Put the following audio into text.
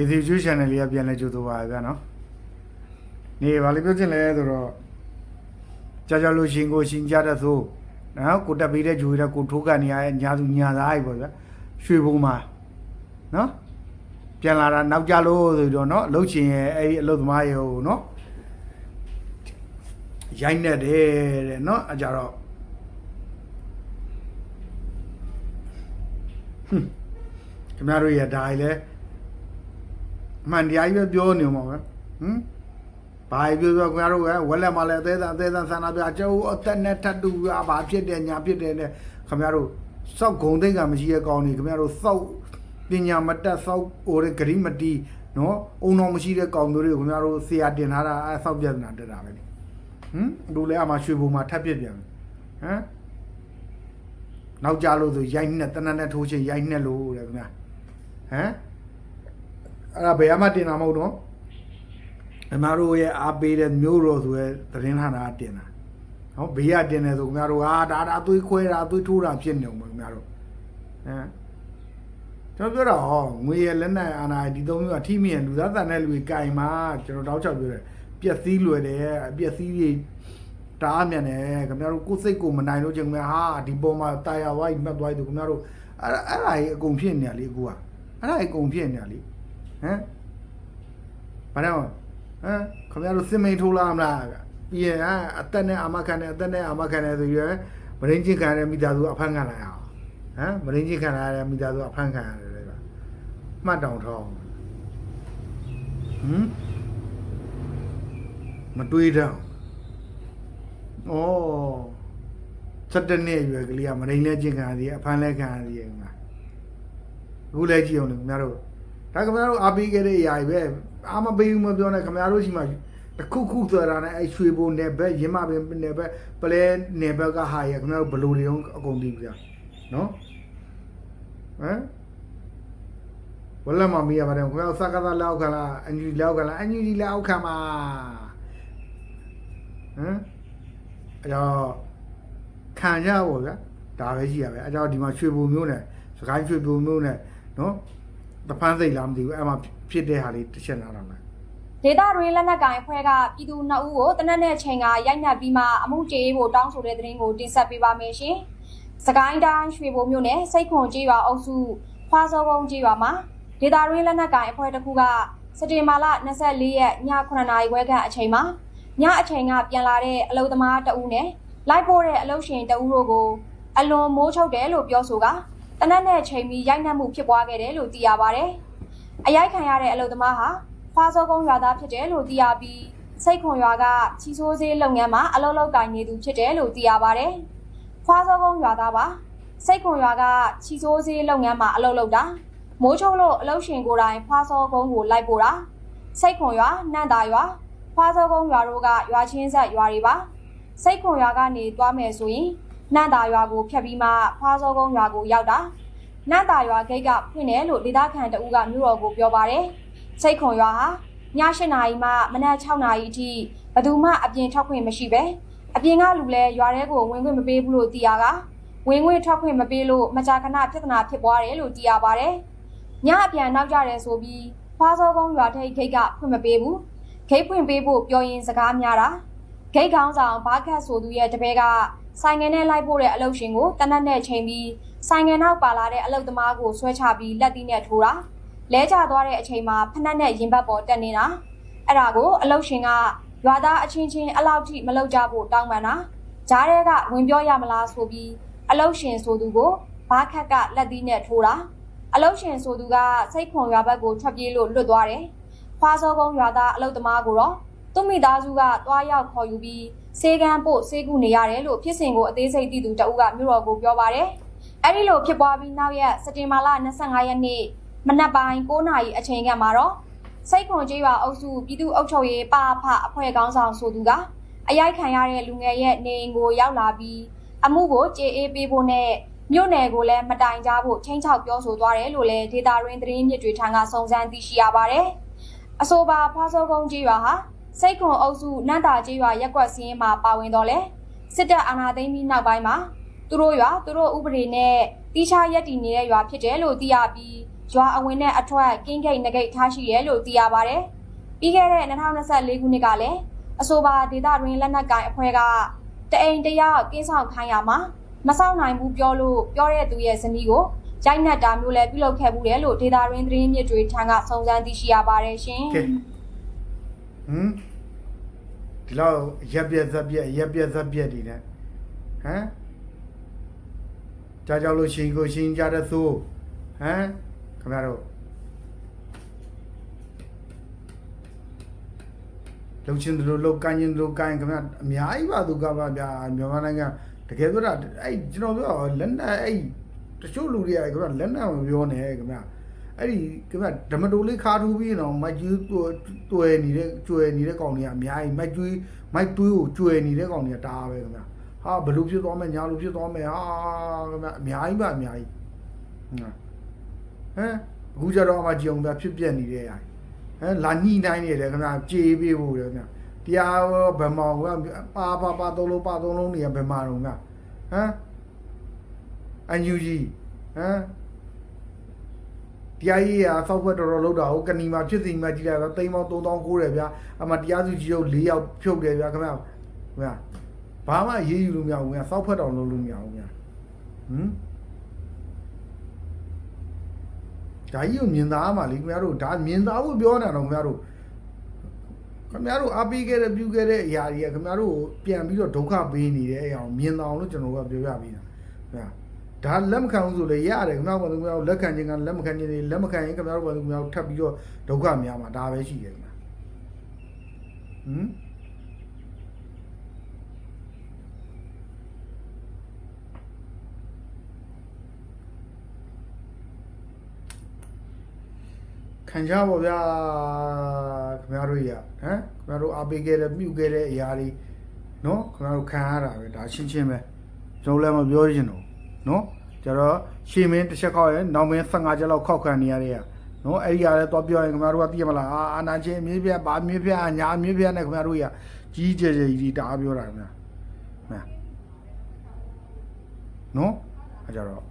ကေစီကျွေး channel လေးကပြန်လဲကြိုးတော့ပါဗျာနော်နေပါလေပြောချင်လဲဆိုတော့ကြာကြာလို့ရှင်ကိုရှင်ကြတဲ့သို့နော်ကိုတက်ပေးတဲ့ဂျူတဲ့ကိုထိုးကန်နေရတဲ့ညာသူညာသားကြီးပေါ့ဗျာရွှေဘုံမှာနော်ပြန်လာတာနောက်ကြလို့ဆိုတော့နော်အလုတ်ရှင်ရဲ့အဲ့ဒီအလုတ်သမားရဲ့ဟိုနော်ရိုက်နေတယ်တဲ့နော်အကြတော့ဟွန်းခင်ဗျားတို့ရဲ့ဒါကြီးလဲအ မှန်တရားကြီးပဲပြောနေမှာပဲဟမ်ဘာပြောပြောခင်ဗျားတို့ကဝက်လက်မှာလည်းအသေးသားအသေးသားဆန္ဒပြကျုပ်အသက်နဲ့ထတ်တူကဘာဖြစ်တယ်ညာဖြစ်တယ်နဲ့ခင်ဗျားတို့စောက်ဂုံသိက္ခာမရှိရဲ့ကောင်းနေခင်ဗျားတို့စောက်ပညာမတက်စောက်ဟိုရဂရိမတီနော်အုံတော်မရှိတဲ့ကောင်းမျိုးတွေကိုခင်ဗျားတို့ဆရာတင်ထားတာအဲစောက်ပြဿနာတက်တာပဲလေဟမ်လူလဲအမှရွှေဘုံမှာထပ်ပြစ်ပြန်ဟမ်နောက်ကြလို့ဆိုရိုက်နဲ့တနက်နဲ့ထိုးချင်းရိုက်နဲ့လို့တဲ့ခင်ဗျာဟမ် အဲ့ဒါဘယ်အမှတင်တာမဟုတ်တော့အမတို့ရဲ့အားပေးတဲ့မျိုးတော်ဆိုရဲသတင်းဌာနကတင်တာဟောဘေးကတင်တယ်ဆိုခင်ဗျားတို့ဟာဒါဒါအသွေးခွဲတာအသွေးထိုးတာဖြစ်နေအောင်ခင်ဗျားတို့ဟမ်ကျွန်တော်ပြောတာဟောငွေရလက်နဲ့အာနာဒီသုံးမျိုးကထိမိရင်လူသားတန်တဲ့လူကြီးကင်မှာကျွန်တော်တောက်ချောက်ပြောတယ်ပျက်စီးလွယ်တယ်အပျက်စီးကြီးတားမြန်တယ်ခင်ဗျားတို့ကိုယ်စိတ်ကိုမနိုင်လို့ချင်းခင်ဗျာဟာဒီပေါ်မှာတာယာဝိုင်းမှတ်သွားပြီခင်ဗျားတို့အဲ့ဒါအဲ့ဒါကြီးအကုန်ဖြစ်နေရလေအခုကအဲ့ဒါကြီးအကုန်ဖြစ်နေရလေ ဟမ်ဘာလဲဟမ်ခင်ဗျားတို့စစ်မိန်ထိုးလာမလားပြီးရင်ဟာအသက်နဲ့အာမခံနဲ့အသက်နဲ့အာမခံနဲ့ဆိုရယ်မရင်းချင်းခံရတဲ့မိသားစုအဖမ်းခံလိုက်အောင်ဟမ်မရင်းချင်းခံရတဲ့မိသားစုအဖမ်းခံရတယ်လေကမှတ်တောင်ထောင်းဟမ်မတွေးတော့ဩ7နှစ်အရွယ်ကလေးကမရင်းလဲချင်းခံရသေးအဖမ်းလဲခံရသေးရဲ့ငါအခုလဲကြည့်အောင်လေခင်ဗျားတို့ ဒါခင်ဗျားတို့အားပေးခဲ့တဲ့အရာကြီးပဲအားမပေးဘူးမပြောနဲ့ခင်ဗျားတို့ရှိမှတစ်ခုခုဆိုတာနဲ့အဲ့ရွှေဘုံနယ်ဘက်ရင်းမပင်နယ်ဘက်ပလဲနယ်ဘက်ကဟာရခင်ဗျားတို့ဘယ်လိုတွေအောင်အကုန်သိပြီလားနော်ဟမ်ဝလမမီးရပါတယ်ခင်ဗျားတို့စကားသားလောက်ခလားအန်ဂျီလောက်ခလားအန်ဂျီလောက်ခမှာဟမ်အဲ့တော့ခံရပါဗျာဒါပဲရှိရပဲအဲ့တော့ဒီမှာရွှေဘုံမျိုးနဲ့စကိုင်းရွှေဘုံမျိုးနဲ့နော် တဖန်းစိတ်လားမသိဘူးအဲ့မှာဖြစ်တဲ့ဟာလေးတစ်ချက်နားတော့မယ်ဒေတာတွင်လက်နက်ကင်အဖွဲ့ကပြည်သူနှစ်ဦးကိုတနက်နဲ့ချိန်ကရိုက်နှက်ပြီးမှအမှုကြေးဖို့တောင်းဆိုတဲ့သတင်းကိုတင်ဆက်ပေးပါမယ်ရှင်။စကိုင်းတိုင်းရွှေဘိုမြို့နယ်စိတ်ခွန်ကျေးရွာအုပ်စုဖွာစောကုန်းကျေးရွာမှာဒေတာတွင်လက်နက်ကင်အဖွဲ့တစ်ခုကစက်တင်ဘာလ24ရက်ည9:00နာရီဝဲခန့်အချိန်မှာညအချိန်ကပြန်လာတဲ့အလုသမားတအူးနဲ့လိုက်ပို့တဲ့အလုရှင်တအူးတို့ကိုအလွန်မိုးချုပ်တယ်လို့ပြောဆိုက တနက်နဲ့ချိန်ပြီးရိုက်နှက်မှုဖြစ်ပွားခဲ့တယ်လို့သိရပါတယ်။အရိုက်ခံရတဲ့အလုသမားဟာဖွာစောကုန်းရွာသားဖြစ်တယ်လို့သိရပြီးစိတ်ခွန်ရွာကချီဆိုးစေးလုပ်ငန်းမှာအလုပ်လုပ်ကိုင်နေသူဖြစ်တယ်လို့သိရပါတယ်။ဖွာစောကုန်းရွာသားပါစိတ်ခွန်ရွာကချီဆိုးစေးလုပ်ငန်းမှာအလုပ်လုပ်တာမိုးချုပ်လို့အလုပ်ရှင်ကိုယ်တိုင်ဖွာစောကုန်းကိုလိုက်ပို့တာစိတ်ခွန်ရွာနှံ့တာရွာဖွာစောကုန်းရွာတို့ကရွာချင်းဆက်ရွာတွေပါစိတ်ခွန်ရွာကနေသွားမယ်ဆိုရင် နှံ့တာရွာကိုဖြတ်ပြီးမှဖွာစောကုန်းရွာကိုရောက်တာနှံ့တာရွာဂိတ်ကဖွင့်တယ်လို့ဒေသခံတအူးကမြို့တော်ကိုပြောပါတယ်စိတ်ခွန်ရွာဟာည8နာရီမှမနက်6နာရီအထိဘယ်သူမှအပြင်ထွက်ခွင့်မရှိပဲအပြင်ကလူလည်းရွာထဲကိုဝင်ခွင့်မပေးဘူးလို့သိရကဝင်ခွင့်ထွက်ခွင့်မပေးလို့မကြာခဏပြဿနာဖြစ်ပွားတယ်လို့သိရပါတယ်။ညအပြန်နောက်ကြတယ်ဆိုပြီးဖွာစောကုန်းရွာထိပ်ဂိတ်ကဖွင့်မပေးဘူး။ဂိတ်ဖွင့်ပေးဖို့ပြောရင်စကားများတာဂိတ်ကောင်းဆောင်ဘာခတ်ဆိုသူရဲ့တပည့်က ဆိုင်ငယ်နဲ့လိုက်ပို့တဲ့အလုပ်ရှင်ကိုတနက်နဲ့ချိန်ပြီးဆိုင်ငယ်နောက်ပါလာတဲ့အလုပ်သမားကိုဆွဲချပြီးလက်သီးနဲ့ထိုးတာလဲကျသွားတဲ့အချိန်မှာဖက်နှက်နဲ့ရင်ဘတ်ပေါ်တက်နေတာအဲ့ဒါကိုအလုတ်ရှင်ကရွာသားအချင်းချင်းအလောက်ထိမလောက်ကြဖို့တောင်းပန်တာဂျားတဲကဝင်ပြောရမလားဆိုပြီးအလုတ်ရှင်ဆိုသူကိုဘာခက်ကလက်သီးနဲ့ထိုးတာအလုတ်ရှင်ဆိုသူကစိတ်ခွန်ရွာဘက်ကိုထွက်ပြေးလို့လွတ်သွားတယ်ဖွာစောကုန်းရွာသားအလုတ်သမားကိုတော့သူ့မိသားစုကတွားရောက်ခေါ်ယူပြီး စေကန်းပို့စေကူနေရတယ်လို့ဖြစ်စဉ်ကိုအသေးစိတ်သိသူတအုပ်ကမြို့တော်ကိုပြောပါတယ်အဲ့ဒီလိုဖြစ်ပွားပြီးနောက်ရက်စက်တင်ဘာလ25ရက်နေ့မနက်ပိုင်း9နာရီအချိန်ကမှတော့စိတ်ခွန်ကျေးရွာအုပ်စုပြည်သူ့အုပ်ချုပ်ရေးပါဖအဖွဲ့ကောင်းဆောင်ဆိုသူကအရိုက်ခံရတဲ့လူငယ်ရဲ့နေအိမ်ကိုရောက်လာပြီးအမှုကိုကြေအေးပေးဖို့နဲ့မြို့နယ်ကိုလည်းမတိုင်ကြဖို့ချင်းချောက်ပြောဆိုသွားတယ်လို့လည်းဒေတာရင်းသတင်းမြစ်တွေထံကစုံစမ်းသိရှိရပါတယ်။အဆိုပါဖွာစောကုန်းကျေးရွာဟာ စိတ်ခွန်အုပ်စုနန္တာကျေးရွာရက်ကွက်စင်းမှာပါဝင်တော့လဲစစ်တပ်အာဏာသိမ်းပြီးနောက်ပိုင်းမှာသူတို့ရွာသူတို့ဥပဒေနဲ့တိချရက်တည်နေတဲ့ရွာဖြစ်တယ်လို့သိရပြီးရွာအဝင်နဲ့အထွက်ကင်းဂိတ်နဂိတ်ထားရှိရဲလို့သိရပါတယ်။ပြီးခဲ့တဲ့2024ခုနှစ်ကလည်းအဆိုပါဒေသတွင်လက်နက်ကိုင်အဖွဲ့ကတအိမ်တယောက်ကင်းဆောင်ခိုင်းရမှာမဆောင်နိုင်ဘူးပြောလို့ပြောတဲ့သူရဲ့ဇနီးကိုရိုက်နှက်တာမျိုးလည်းပြုလုပ်ခဲ့မှုတယ်လို့ဒေတာရင်းသတင်းမြစ်တွေထံကစုံစမ်းသိရှိရပါတယ်ရှင်ကဲဟမ် ဒီလောက်ရက်ပြက်ဇက်ပြက်ရက်ပြက်ဇက်ပြက်ဒီနဲ့ဟမ်ကြာကြောက်လို့ရှိရင်ကိုရှင်းကြတဲ့သို့ဟမ်ခင်ဗျားတို့လုံချင်းတို့လောကန်ရင်တို့ကန်ခင်ဗျာအများကြီးပါသူကပါဗျာမြန်မာနိုင်ငံတကယ်ဆိုတော့အဲ့ကျွန်တော်ပြောလက်နဲ့အဲ့တချို့လူတွေကခင်ဗျာလက်နဲ့မပြောနဲ့ခင်ဗျာ အဲ့ဒီခင်ဗျာဓမ္မတိုလေးခါထူးပြီးတော့မတ်ကြီးတွယ်နေတဲ့ကျွယ်နေတဲ့ကောင်တွေကအများကြီးမတ်ကြီးမိုက်တွေးကိုကျွယ်နေတဲ့ကောင်တွေကတားပဲခင်ဗျာဟာဘလို့ဖြစ်သွားမယ်ညာလို့ဖြစ်သွားမယ်ဟာခင်ဗျာအများကြီးပါအများကြီးဟမ်ဟမ်အခုကျတော့အမကြည်အောင်ဗျာဖြစ်ပြက်နေတဲ့ဟာဟမ်လာညှိနှိုင်းနေတယ်ခင်ဗျာကြေးပေးဖို့တယ်ခင်ဗျာတရားဗမောင်ကပါပါပါသုံးလုံးပါသုံးလုံးနေရဗမာတော့ခင်ဗျာဟမ်အန်ယူဂျီဟမ် တရားရေးရာစောက်ဖွက်တော်တော်လောက်တာဟုတ်ကဏီမှာဖြစ်စီမှာကြည့်လိုက်တော့တိမ်ပေါင်း3000ကိုတယ်ဗျာအမတရားစုကြီးတို့၄ယောက်ဖြုတ်တယ်ဗျာခင်ဗျာခင်ဗျာဘာမှရေးယူလို့မရဘူးခင်ဗျာစောက်ဖွက်တော်လုပ်လို့မရဘူးခင်ဗျာဟမ်ဒါကြီးကိုမြင်သားမှာလေခင်ဗျားတို့ဒါမြင်သားဖို့ပြောနေတာတော့ခင်ဗျားတို့ခင်ဗျားတို့အားပေးခဲ့တဲ့ပြုခဲ့တဲ့အရာတွေကခင်ဗျားတို့ကိုပြန်ပြီးတော့ဒုက္ခပေးနေတဲ့အရာကိုမြင်သားအောင်လို့ကျွန်တော်ကပြောပြပေးတာခင်ဗျာ ဒါလက်မခံဘူးဆိုလေရတယ်ခင်ဗျားတို့ခင်ဗျားတို့လက်ခံခြင်းကလက်မခံခြင်းတွေလက်မခံရင်ခင်ဗျားတို့ခင်ဗျားတို့ထပ်ပြီးတော့ဒုက္ခများမှာဒါပဲရှိတယ်ခင်ဗျာဟမ်ခံကြပါဗျာခင်ဗျားတို့ရဟမ်ခင်ဗျားတို့အားပေးခဲ့တဲ့ပြုခဲ့တဲ့အရာတွေနော်ခင်ဗျားတို့ခံရတာပဲဒါရှင်းရှင်းပဲကျွန်တော်လည်းမပြောချင်တော့ နော်ကျတော့ရှေမင်းတစ်ချက်ခောက်ရင်နောက်မင်း15ချက်လောက်ခောက်ခံနေရတဲ့ရနော်အဲ့ဒီရလဲတော့ပြောရင်ခင်ဗျားတို့ကသိရမလားအာအာနာချင်းအမြင့်ပြဘာအမြင့်ပြညာအမြင့်ပြနဲ့ခင်ဗျားတို့ရကြီးကျယ်ကျယ်ကြီးတအားပြောတာခင်ဗျာဟမ်နော်အဲ့ကြတော့